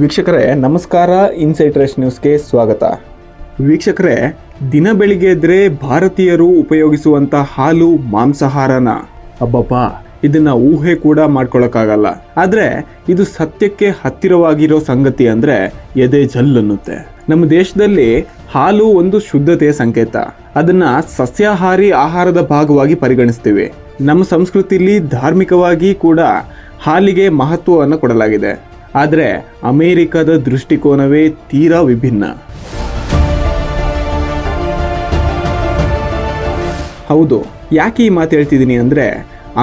ವೀಕ್ಷಕರೇ, ನಮಸ್ಕಾರ ಇನ್ಸೈಟ್ ನ್ಯೂಸ್ಗೆ ಸ್ವಾಗತ. ವೀಕ್ಷಕರೇ, ದಿನ ಬೆಳಿಗ್ಗೆ ಎದ್ರೆ ಭಾರತೀಯರು ಉಪಯೋಗಿಸುವಂತ ಹಾಲು ಮಾಂಸಾಹಾರನ. ಅಬ್ಬಪ್ಪ ಇದನ್ನ ಊಹೆ ಕೂಡ ಮಾಡ್ಕೊಳಕ್ಕಾಗಲ್ಲ. ಆದ್ರೆ, ಇದು ಸತ್ಯಕ್ಕೆ ಹತ್ತಿರವಾಗಿರೋ ಸಂಗತಿ ಅಂದ್ರೆ ಎದೆ ಜಲ್ ಅನ್ನುತ್ತೆ. ನಮ್ಮ ದೇಶದಲ್ಲಿ ಹಾಲು ಒಂದು ಶುದ್ಧತೆಯ ಸಂಕೇತ. ಅದನ್ನ ಸಸ್ಯಾಹಾರಿ ಆಹಾರದ ಭಾಗವಾಗಿ ಪರಿಗಣಿಸ್ತೀವಿ. ನಮ್ಮ ಸಂಸ್ಕೃತಿಲಿ ಧಾರ್ಮಿಕವಾಗಿ ಕೂಡ ಹಾಲಿಗೆ ಮಹತ್ವವನ್ನು ಕೊಡಲಾಗಿದೆ. ಆದರೆ ಅಮೇರಿಕದ ದೃಷ್ಟಿಕೋನವೇ ತೀರಾ ವಿಭಿನ್ನ. ಹೌದು, ಯಾಕೆ ಈ ಮಾತು ಹೇಳ್ತಿದ್ದೀನಿ ಅಂದರೆ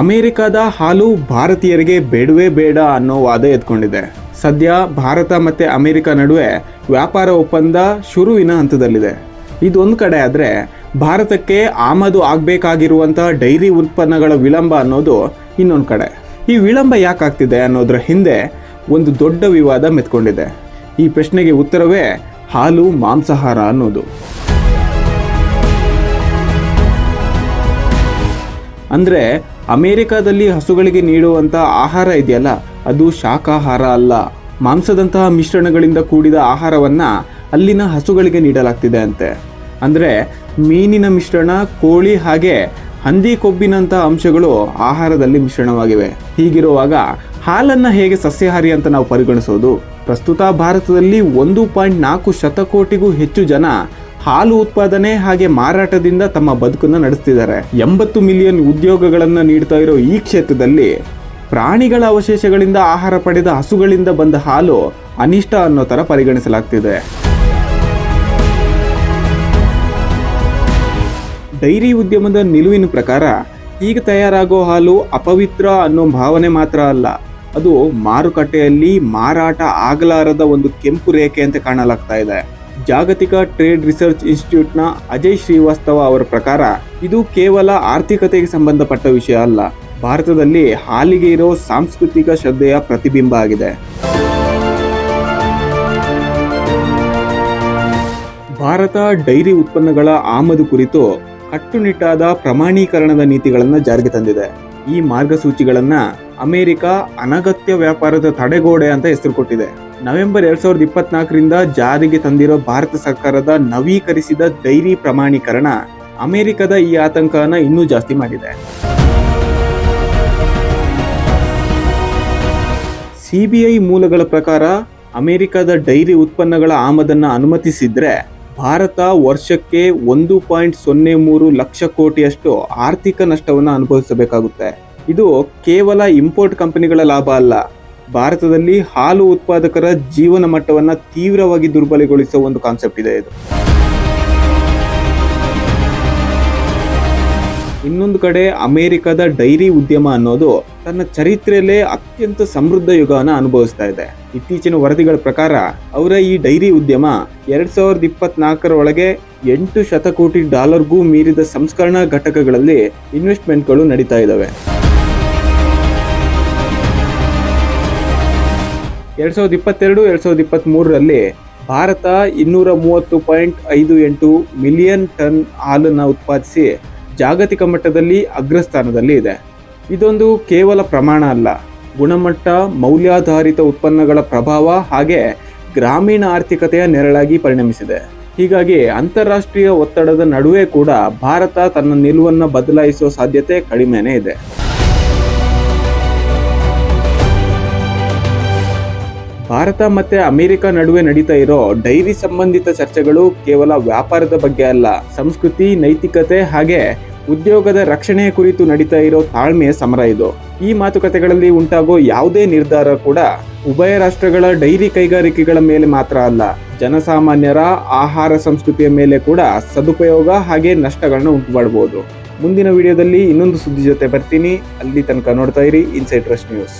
ಅಮೇರಿಕಾದ ಹಾಲು ಭಾರತೀಯರಿಗೆ ಬೇಡವೇ ಬೇಡ ಅನ್ನೋ ವಾದ ಎತ್ಕೊಂಡಿದೆ. ಸದ್ಯ ಭಾರತ ಮತ್ತು ಅಮೇರಿಕ ನಡುವೆ ವ್ಯಾಪಾರ ಒಪ್ಪಂದ ಶುರುವಿನ ಹಂತದಲ್ಲಿದೆ. ಇದೊಂದು ಕಡೆ ಆದರೆ ಭಾರತಕ್ಕೆ ಆಮದು ಆಗಬೇಕಾಗಿರುವಂಥ ಡೈರಿ ಉತ್ಪನ್ನಗಳ ವಿಳಂಬ ಅನ್ನೋದು ಇನ್ನೊಂದು ಕಡೆ. ಈ ವಿಳಂಬ ಯಾಕಾಗ್ತಿದೆ ಅನ್ನೋದ್ರ ಹಿಂದೆ ಒಂದು ದೊಡ್ಡ ವಿವಾದ ಮೆತ್ಕೊಂಡಿದೆ. ಈ ಪ್ರಶ್ನೆಗೆ ಉತ್ತರವೇ ಹಾಲು, ಮಾಂಸಾಹಾರ ಅನ್ನೋದು. ಅಂದರೆ ಅಮೇರಿಕಾದಲ್ಲಿ ಹಸುಗಳಿಗೆ ನೀಡುವಂಥ ಆಹಾರ ಇದೆಯಲ್ಲ, ಅದು ಶಾಖಾಹಾರ ಅಲ್ಲ. ಮಾಂಸದಂತಹ ಮಿಶ್ರಣಗಳಿಂದ ಕೂಡಿದ ಆಹಾರವನ್ನು ಅಲ್ಲಿನ ಹಸುಗಳಿಗೆ ನೀಡಲಾಗ್ತಿದೆ ಅಂತೆ. ಅಂದರೆ ಮೀನಿನ ಮಿಶ್ರಣ, ಕೋಳಿ ಹಾಗೆ ಹಂದಿ ಕೊಬ್ಬಿನಂಥ ಅಂಶಗಳು ಆಹಾರದಲ್ಲಿ ಮಿಶ್ರಣವಾಗಿವೆ. ಹೀಗಿರುವಾಗ ಹಾಲನ್ನು ಹೇಗೆ ಸಸ್ಯಾಹಾರಿ ಅಂತ ನಾವು ಪರಿಗಣಿಸೋದು? ಪ್ರಸ್ತುತ ಭಾರತದಲ್ಲಿ ಒಂದು ಪಾಯಿಂಟ್ ನಾಲ್ಕು ಶತಕೋಟಿಗೂ ಹೆಚ್ಚು ಜನ ಹಾಲು ಉತ್ಪಾದನೆ ಹಾಗೆ ಮಾರಾಟದಿಂದ ತಮ್ಮ ಬದುಕನ್ನು ನಡೆಸ್ತಿದ್ದಾರೆ. ಎಂಬತ್ತು ಮಿಲಿಯನ್ ಉದ್ಯೋಗಗಳನ್ನು ನೀಡ್ತಾ ಇರೋ ಈ ಕ್ಷೇತ್ರದಲ್ಲಿ ಪ್ರಾಣಿಗಳ ಅವಶೇಷಗಳಿಂದ ಆಹಾರ ಪಡೆದ ಹಸುಗಳಿಂದ ಬಂದ ಹಾಲು ಅನಿಷ್ಟ ಅನ್ನೋ ಥರ ಪರಿಗಣಿಸಲಾಗ್ತಿದೆ. ಡೈರಿ ಉದ್ಯಮದ ನಿಲುವಿನ ಪ್ರಕಾರ ಈಗ ತಯಾರಾಗೋ ಹಾಲು ಅಪವಿತ್ರ ಅನ್ನೋ ಭಾವನೆ ಮಾತ್ರ ಅಲ್ಲ. ಅದು ಮಾರುಕಟ್ಟೆಯಲ್ಲಿ ಮಾರಾಟ ಆಗಲಾರದ ಒಂದು ಕೆಂಪು ರೇಖೆ ಅಂತ ಕಾಣಲಾಗ್ತಾ ಇದೆ. ಜಾಗತಿಕ ಟ್ರೇಡ್ ರಿಸರ್ಚ್ ಇನ್ಸ್ಟಿಟ್ಯೂಟ್ನ ಅಜಯ್ ಶ್ರೀವಾಸ್ತವ ಅವರ ಪ್ರಕಾರ ಇದು ಕೇವಲ ಆರ್ಥಿಕತೆಗೆ ಸಂಬಂಧಪಟ್ಟ ವಿಷಯ ಅಲ್ಲ, ಭಾರತದಲ್ಲಿ ಹಾಲಿಗೆ ಇರೋ ಸಾಂಸ್ಕೃತಿಕ ಶ್ರದ್ಧೆಯ ಪ್ರತಿಬಿಂಬ ಆಗಿದೆ. ಭಾರತ ಡೈರಿ ಉತ್ಪನ್ನಗಳ ಆಮದು ಕುರಿತು ಕಟ್ಟುನಿಟ್ಟಾದ ಪ್ರಮಾಣೀಕರಣದ ನೀತಿಗಳನ್ನು ಜಾರಿಗೆ ತಂದಿದೆ. ಈ ಮಾರ್ಗಸೂಚಿಗಳನ್ನ ಅಮೆರಿಕ ಅನಗತ್ಯ ವ್ಯಾಪಾರದ ತಡೆಗೋಡೆ ಅಂತ ಹೆಸರು ಕೊಟ್ಟಿದೆ. ನವೆಂಬರ್ ಎರಡ್ ಸಾವಿರದ ಇಪ್ಪತ್ನಾಲ್ಕರಿಂದ ಜಾರಿಗೆ ತಂದಿರೋ ಭಾರತ ಸರ್ಕಾರದ ನವೀಕರಿಸಿದ ಡೈರಿ ಪ್ರಮಾಣೀಕರಣ ಅಮೆರಿಕದ ಈ ಆತಂಕನ ಇನ್ನೂ ಜಾಸ್ತಿ ಮಾಡಿದೆ. ಸಿಬಿಐ ಮೂಲಗಳ ಪ್ರಕಾರ ಅಮೆರಿಕದ ಡೈರಿ ಉತ್ಪನ್ನಗಳ ಆಮದನ್ನು ಅನುಮತಿಸಿದ್ರೆ ಭಾರತ ವರ್ಷಕ್ಕೆ ಒಂದು ಪಾಯಿಂಟ್ ಸೊನ್ನೆ ಮೂರು ಲಕ್ಷ ಕೋಟಿಯಷ್ಟು ಆರ್ಥಿಕ ನಷ್ಟವನ್ನು ಅನುಭವಿಸಬೇಕಾಗುತ್ತೆ. ಇದು ಕೇವಲ ಇಂಪೋರ್ಟ್ ಕಂಪನಿಗಳ ಲಾಭ ಅಲ್ಲ. ಭಾರತದಲ್ಲಿ ಹಾಲು ಉತ್ಪಾದಕರ ಜೀವನ ಮಟ್ಟವನ್ನು ತೀವ್ರವಾಗಿ ದುರ್ಬಲಗೊಳಿಸುವ ಒಂದು ಕಾನ್ಸೆಪ್ಟ್ ಇದೆ ಇದು. ಇನ್ನೊಂದು ಕಡೆ ಅಮೆರಿಕದ ಡೈರಿ ಉದ್ಯಮ ಅನ್ನೋದು ತನ್ನ ಚರಿತ್ರೆಯಲ್ಲೇ ಅತ್ಯಂತ ಸಮೃದ್ಧ ಯುಗವನ್ನು ಅನುಭವಿಸ್ತಾ ಇದೆ. ಇತ್ತೀಚಿನ ವರದಿಗಳ ಪ್ರಕಾರ ಅವರ ಈ ಡೈರಿ ಉದ್ಯಮ ಎರಡ್ ಸಾವಿರದ ಇಪ್ಪತ್ನಾಲ್ಕರ ಒಳಗೆ ಎಂಟು ಶತಕೋಟಿ ಡಾಲರ್ಗೂ ಮೀರಿದ ಸಂಸ್ಕರಣಾ ಘಟಕಗಳಲ್ಲಿ ಇನ್ವೆಸ್ಟ್ಮೆಂಟ್ಗಳು ನಡೀತಾ ಇದ್ದಾವೆ. ಎರಡ್ ಸಾವಿರದ ಇಪ್ಪತ್ತೆರಡು, ಎರಡು ಸಾವಿರದ ಇಪ್ಪತ್ತ್ಮೂರರಲ್ಲಿ ಭಾರತ ಇನ್ನೂರ ಮೂವತ್ತು ಪಾಯಿಂಟ್ ಐದು ಎಂಟು ಮಿಲಿಯನ್ ಟನ್ ಹಾಲನ್ನು ಉತ್ಪಾದಿಸಿ ಜಾಗತಿಕ ಮಟ್ಟದಲ್ಲಿ ಅಗ್ರಸ್ಥಾನದಲ್ಲಿ ಇದೆ. ಇದೊಂದು ಕೇವಲ ಪ್ರಮಾಣ ಅಲ್ಲ, ಗುಣಮಟ್ಟ, ಮೌಲ್ಯಾಧಾರಿತ ಉತ್ಪನ್ನಗಳ ಪ್ರಭಾವ ಹಾಗೆ ಗ್ರಾಮೀಣ ಆರ್ಥಿಕತೆಯ ನೆರಳಾಗಿ ಪರಿಣಮಿಸಿದೆ. ಹೀಗಾಗಿ ಅಂತಾರಾಷ್ಟ್ರೀಯ ಒತ್ತಡದ ನಡುವೆ ಕೂಡ ಭಾರತ ತನ್ನ ನಿಲುವನ್ನು ಬದಲಾಯಿಸುವ ಸಾಧ್ಯತೆ ಕಡಿಮೆನೇ ಇದೆ. ಭಾರತ ಮತ್ತೆ ಅಮೆರಿಕ ನಡುವೆ ನಡೀತಾ ಇರೋ ಡೈರಿ ಸಂಬಂಧಿತ ಚರ್ಚೆಗಳು ಕೇವಲ ವ್ಯಾಪಾರದ ಬಗ್ಗೆ ಅಲ್ಲ, ಸಂಸ್ಕೃತಿ, ನೈತಿಕತೆ ಹಾಗೆ ಉದ್ಯೋಗದ ರಕ್ಷಣೆಯ ಕುರಿತು ನಡೀತಾ ಇರೋ ತಾಳ್ಮೆಯ ಸಮರ ಇದು. ಈ ಮಾತುಕತೆಗಳಲ್ಲಿ ಉಂಟಾಗೋ ಯಾವುದೇ ನಿರ್ಧಾರ ಕೂಡ ಉಭಯ ರಾಷ್ಟ್ರಗಳ ಡೈರಿ ಕೈಗಾರಿಕೆಗಳ ಮೇಲೆ ಮಾತ್ರ ಅಲ್ಲ, ಜನಸಾಮಾನ್ಯರ ಆಹಾರ ಸಂಸ್ಕೃತಿಯ ಮೇಲೆ ಕೂಡ ಸದುಪಯೋಗ ಹಾಗೆ ನಷ್ಟಗಳನ್ನ ಉಂಟು ಮಾಡಬಹುದು ಮುಂದಿನ ವಿಡಿಯೋದಲ್ಲಿ ಇನ್ನೊಂದು ಸುದ್ದಿ ಜೊತೆ ಬರ್ತೀನಿ. ಅಲ್ಲಿ ತನಕ ನೋಡ್ತಾ ಇರಿ ಇನ್ಸೈಟ್ ರಶ್ ನ್ಯೂಸ್